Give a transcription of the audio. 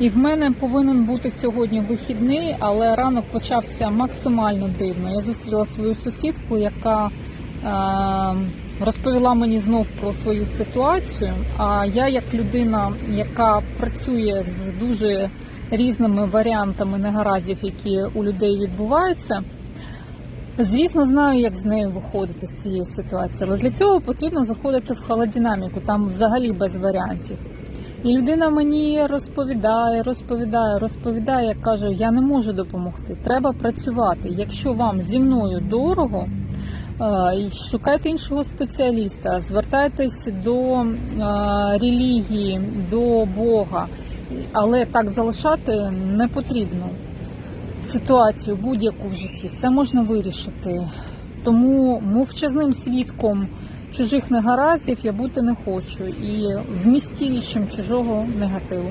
І в мене повинен бути сьогодні вихідний, але ранок почався максимально дивно. Я зустріла свою сусідку, яка е, розповіла мені знов про свою ситуацію. А я, як людина, яка працює з дуже різними варіантами негараздів, які у людей відбуваються. Звісно, знаю, як з нею виходити з цієї ситуації, але для цього потрібно заходити в холодинаміку, там взагалі без варіантів. І людина мені розповідає, розповідає, розповідає, каже, я не можу допомогти. Треба працювати. Якщо вам зі мною дорого, е, шукайте іншого спеціаліста, звертайтесь до е, релігії, до Бога, але так залишати не потрібно. Ситуацію будь-яку в житті все можна вирішити. Тому мовчазним свідком чужих негараздів я бути не хочу і вмістилищем чужого негативу.